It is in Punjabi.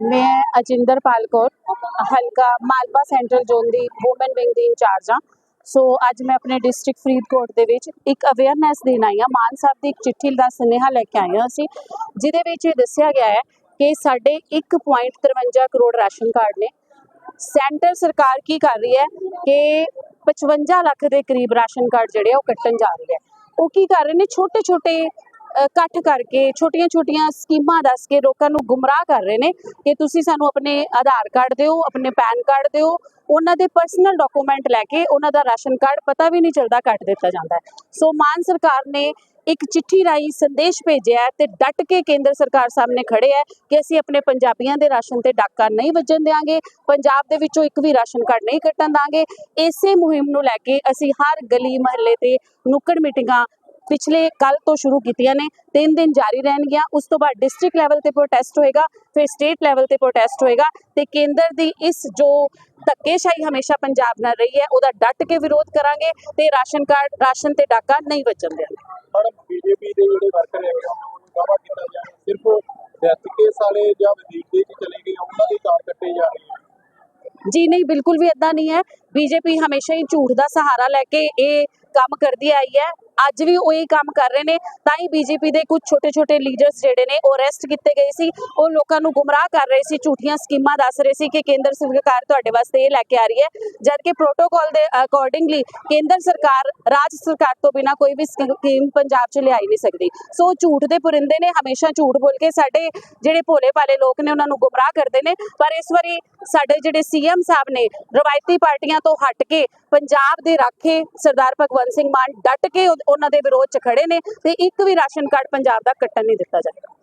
ਮੈਂ ਅਜਿੰਦਰਪਾਲ ਕੌਰ ਹਲਕਾ ਮਾਲਵਾ ਸੈਂਟਰਲ ਜ਼ੋਨ ਦੀ ਵੂਮਨ ਵਿੰਗ ਦੀ ਇੰਚਾਰਜ ਹਾਂ। ਸੋ ਅੱਜ ਮੈਂ ਆਪਣੇ ਡਿਸਟ੍ਰਿਕਟ ਫਰੀਦਕੋਟ ਦੇ ਵਿੱਚ ਇੱਕ ਅਵੇਅਰਨੈਸ ਦੇਣ ਆਈ ਹਾਂ। ਮਾਨ ਸਾਹਿਬ ਦੀ ਇੱਕ ਚਿੱਠੀ ਦਾ ਸੁਨੇਹਾ ਲੈ ਕੇ ਆਏ ਹਾਂ ਅਸੀਂ, ਜਿਹਦੇ ਵਿੱਚ ਇਹ ਦੱਸਿਆ ਗਿਆ ਹੈ ਕਿ ਸਾਡੇ 1.53 ਕਰੋੜ ਰਾਸ਼ਨ ਕਾਰਡ ਨੇ। ਸੈਂਟਰ ਸਰਕਾਰ ਕੀ ਕਰ ਰਹੀ ਹੈ ਕਿ 55 ਲੱਖ ਦੇ ਕਰੀਬ ਰਾਸ਼ਨ ਕਾਰਡ ਜਿਹੜੇ ਆ ਉਹ ਕੱਟਣ ਜਾ ਰਹੀ ਹੈ। ਉਹ ਕੀ ਕਰ ਰਹੇ ਨੇ? ਛੋਟੇ ਛੋਟੇ ਇਕੱਠ ਕਰਕੇ ਛੋਟੀਆਂ ਛੋਟੀਆਂ ਸਕੀਮਾਂ ਦੱਸ ਕੇ ਲੋਕਾਂ ਨੂੰ ਗੁੰਮਰਾਹ ਕਰ ਰਹੇ ਨੇ ਕਿ ਤੁਸੀਂ ਸਾਨੂੰ ਆਪਣੇ ਆਧਾਰ ਕਾਰਡ ਦਿਓ, ਆਪਣੇ ਪੈਨ ਕਾਰਡ ਦਿਓ, ਉਹਨਾਂ ਦੇ ਪਰਸਨਲ ਡਾਕੂਮੈਂਟ ਲੈ ਕੇ ਉਹਨਾਂ ਦਾ ਰਾਸ਼ਨ ਕਾਰਡ ਪਤਾ ਵੀ ਨਹੀਂ ਚੱਲਦਾ ਕੱਟ ਦਿੱਤਾ ਜਾਂਦਾ ਹੈ। ਸੋ ਮਾਨ ਸਰਕਾਰ ਨੇ ਇੱਕ ਚਿੱਠੀ ਰਾਹੀਂ ਸੰਦੇਸ਼ ਭੇਜਿਆ ਤੇ ਡਟ ਕੇ ਕੇਂਦਰ ਸਰਕਾਰ ਸਾਹਮਣੇ ਖੜੇ ਹੈ ਕਿ ਅਸੀਂ ਆਪਣੇ ਪੰਜਾਬੀਆਂ ਦੇ ਰਾਸ਼ਨ ਤੇ ਡਾਕਾ ਨਹੀਂ ਵੱਜਣ ਦੇਵਾਂਗੇ ਪੰਜਾਬ ਦੇ ਵਿੱਚੋਂ ਇੱਕ ਵੀ ਰਾਸ਼ਨ ਕਾਰਡ ਨਹੀਂ ਕੱਟਣ ਦਾਂਗੇ ਇਸੇ ਮੁਹਿੰਮ ਨੂੰ ਲੈ ਕੇ ਅਸੀਂ ਹਰ ਗਲੀ ਮਹੱਲੇ ਤੇ ਨੁੱਕੜ ਮੀਟਿੰਗਾਂ ਪਿਛਲੇ ਕੱਲ ਤੋਂ ਸ਼ੁਰੂ ਕੀਤੀਆਂ ਨੇ ਤਿੰਨ ਦਿਨ ਜਾਰੀ ਰਹਿਣਗੀਆਂ ਉਸ ਤੋਂ ਬਾਅਦ ਡਿਸਟ੍ਰਿਕਟ ਲੈਵਲ ਤੇ ਪ੍ਰੋਟੈਸਟ ਹੋਏਗਾ ਫਿਰ ਸਟੇਟ ਲੈਵਲ ਤੇ ਪ੍ਰੋਟੈਸਟ ਹੋਏਗਾ ਤੇ ਕੇਂਦਰ ਦੀ ਇਸ ਜੋ ਧੱਕੇਸ਼ਾਹੀ ਹਮੇਸ਼ਾ ਪੰਜਾਬ ਨਾਲ ਰਹੀ ਹੈ ਉਹਦਾ ਡਟ ਕੇ ਵਿਰੋਧ ਕਰਾਂਗੇ ਤੇ ਰਾਸ਼ਨ ਕਾਰਡ ਰਾਸ਼ਨ ਤੇ ਡਾਕਾ ਨਹੀਂ ਵੱਜਣ ਦੇਵਾਂਗੇ ਮੈਡਮ ਬੀਜੇਪੀ ਦੇ ਜਿਹੜੇ ਵਰਕਰ ਹੈਗੇ ਉਹਨਾਂ ਨੂੰ ਦਾਵਾ ਕੀਤਾ ਜਾ ਰਿਹਾ ਸਿਰਫ ਡੈਥ ਕੇਸ ਵਾਲੇ ਜਾਂ ਵਜ਼ੀਰ ਦੇ ਵਿੱਚ ਚਲੇ ਗਏ ਉਹਨਾਂ ਦੇ ਕਾਰ ਕੱਟੇ ਜਾ ਰਹੇ ਆ। ਜੀ ਨਹੀਂ ਬਿਲਕੁਲ ਵੀ ਇਦਾਂ ਨਹੀਂ ਹੈ। ਬੀਜੇਪੀ ਹਮੇਸ਼ਾ ਹੀ ਝੂਠ ਦਾ ਸਹਾਰਾ ਲੈ ਕੇ ਇਹ ਕੰਮ ਕਰਦੀ ਆਈ ਹੈ। ਅੱਜ ਵੀ ਉਹ ਇਹ ਕੰਮ ਕਰ ਰਹੇ ਨੇ, ਤਾਂ ਹੀ ਬੀਜੇਪੀ ਦੇ ਕੁਝ ਛੋਟੇ-ਛੋਟੇ ਲੀਡਰਸ ਜਿਹੜੇ ਨੇ ਉਹ ਅਰੈਸਟ ਕੀਤੇ ਗਏ ਸੀ। ਉਹ ਲੋਕਾਂ ਨੂੰ ਗੁੰਮਰਾਹ ਕਰ ਰਹੇ ਸੀ, ਝੂਠੀਆਂ ਸਕੀਮਾਂ ਦੱਸ ਰਹੇ ਸੀ ਕਿ ਕੇਂਦਰ ਸਰਕਾਰ ਤੁਹਾਡੇ ਵਾਸਤੇ ਇਹ ਲੈ ਕੇ ਆ ਰਹੀ ਹੈ। ਜਦ ਪ੍ਰੋਟੋਕਾਲ ਦੇ ਅਕੋਰਡਿੰਗਲੀ ਕੇਂਦਰ ਸਰਕਾਰ, ਰਾਜ ਸਰਕਾਰ ਤੋਂ ਬਿਨਾ ਕੋਈ ਵੀ ਸਕੀਮ ਪੰਜਾਬ 'ਚ ਲਿਆਈ ਨਹੀਂ ਸਕਦੀ। ਸੋ ਉਹ ਝੂਠ ਦੇ ਪੁਰਿੰਦੇ ਨੇ, ਹਮੇਸ਼ਾ ਝੂਠ ਬੋਲ ਕੇ ਸਾਡੇ ਜਿਹੜੇ ਭੋਲੇ ਭਾਲੇ ਲੋਕ ਨੇ ਉਹਨਾਂ ਨੂੰ ਗੁੰਮਰਾਹ ਕਰਦੇ ਨੇ। ਪਰ ਇਸ ਵਾਰੀ ਸਾਡੇ ਜਿਹੜੇ ਸੀਐਮ ਸਾਹਿਬ ਨੇ, ਰਵਾਇਤੀ ਪਾਰਟੀਆਂ ਤੋਂ ਹਟ ਕੇ ਪੰਜਾਬ ਦੇ ਰਾਖੇ ਸਰਦਾਰ ਭਗਵੰਤ ਸਿੰਘ ਮਾਨ ਡਟ ਕੇ ਉਹ- ਉਹਨਾਂ ਦੇ ਵਿਰੋਧ 'ਚ ਖੜੇ ਨੇ ਤੇ ਇੱਕ ਵੀ ਰਾਸ਼ਨ ਕਾਰਡ ਪੰਜਾਬ ਦਾ ਕੱਟਣ ਨਹੀਂ ਦਿੱਤਾ ਜਾਏਗਾ।